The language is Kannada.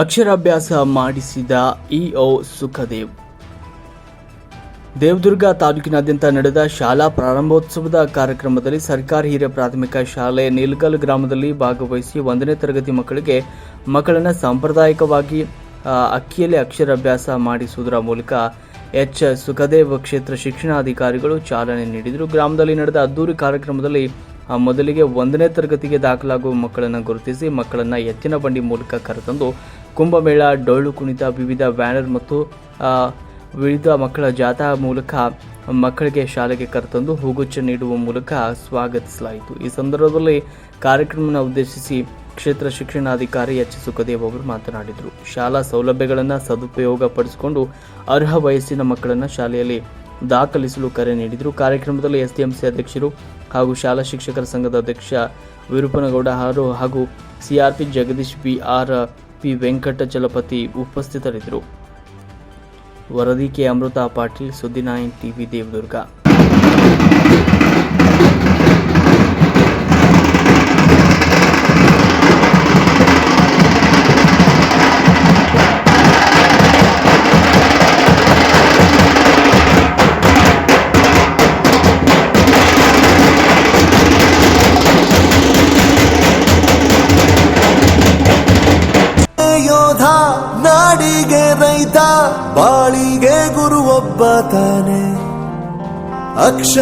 ಅಕ್ಷರಾಭ್ಯಾಸ ಮಾಡಿಸಿದ ಇಒ ಸುಖದೇವ್. ದೇವದುರ್ಗ ತಾಲೂಕಿನಾದ್ಯಂತ ನಡೆದ ಶಾಲಾ ಪ್ರಾರಂಭೋತ್ಸವದ ಕಾರ್ಯಕ್ರಮದಲ್ಲಿ ಸರ್ಕಾರಿ ಹಿರಿಯ ಪ್ರಾಥಮಿಕ ಶಾಲೆ ನೀಲ್ಕಲ್ ಗ್ರಾಮದಲ್ಲಿ ಭಾಗವಹಿಸಿ ಒಂದನೇ ತರಗತಿ ಮಕ್ಕಳಿಗೆ ಮಕ್ಕಳನ್ನು ಸಾಂಪ್ರದಾಯಿಕವಾಗಿ ಅಕ್ಕಿಯಲ್ಲಿ ಅಕ್ಷರಾಭ್ಯಾಸ ಮಾಡಿಸುವುದರ ಮೂಲಕ ಎಚ್. ಸುಖದೇವ್ ಕ್ಷೇತ್ರ ಶಿಕ್ಷಣಾಧಿಕಾರಿಗಳು ಚಾಲನೆ ನೀಡಿದರು. ಗ್ರಾಮದಲ್ಲಿ ನಡೆದ ಅದ್ದೂರಿ ಕಾರ್ಯಕ್ರಮದಲ್ಲಿ ಮೊದಲಿಗೆ ಒಂದನೇ ತರಗತಿಗೆ ದಾಖಲಾಗುವ ಮಕ್ಕಳನ್ನು ಗುರುತಿಸಿ ಮಕ್ಕಳನ್ನು ಎತ್ತಿನ ಬಂಡಿ ಮೂಲಕ ಕರೆತಂದು ಕುಂಭಮೇಳ, ಡೊಳ್ಳು ಕುಣಿತ, ವಿವಿಧ ಬ್ಯಾನರ್ ಮತ್ತು ವಿವಿಧ ಮಕ್ಕಳ ಜಾಥಾ ಮೂಲಕ ಮಕ್ಕಳಿಗೆ ಶಾಲೆಗೆ ಕರೆತಂದು ಹೂಗುಚ್ಚ ನೀಡುವ ಮೂಲಕ ಸ್ವಾಗತಿಸಲಾಯಿತು. ಈ ಸಂದರ್ಭದಲ್ಲಿ ಕಾರ್ಯಕ್ರಮವನ್ನು ಉದ್ದೇಶಿಸಿ ಕ್ಷೇತ್ರ ಶಿಕ್ಷಣಾಧಿಕಾರಿ ಎಚ್. ಸುಖದೇವ್ ಅವರು ಮಾತನಾಡಿದರು. ಶಾಲಾ ಸೌಲಭ್ಯಗಳನ್ನು ಸದುಪಯೋಗ ಪಡಿಸಿಕೊಂಡು ಅರ್ಹ ವಯಸ್ಸಿನ ಮಕ್ಕಳನ್ನು ಶಾಲೆಯಲ್ಲಿ ದಾಖಲಿಸಲು ಕರೆ ನೀಡಿದರು. ಕಾರ್ಯಕ್ರಮದಲ್ಲಿ ಎಸ್ಡಿಎಂಸಿ ಅಧ್ಯಕ್ಷರು ಹಾಗೂ ಶಾಲಾ ಶಿಕ್ಷಕರ ಸಂಘದ ಅಧ್ಯಕ್ಷ ವಿರೂಪನಗೌಡ ಹಾರು ಹಾಗೂ CRP Jagadish B R P Venkatachalapathi ಉಪಸ್ಥಿತರಿದ್ದರು. ವರದಿ ಕೆ. ಅಮೃತ ಪಾಟೀಲ್ ಸುದ್ದಿ ನೈನ್ ಟಿವಿ ದೇವದುರ್ಗ. ನಾಡಿಗೆ ರೈತ ಬಾಳಿಗೆ ಗುರು ಒಬ್ಬ ತಾನೆ. ಅಕ್ಷ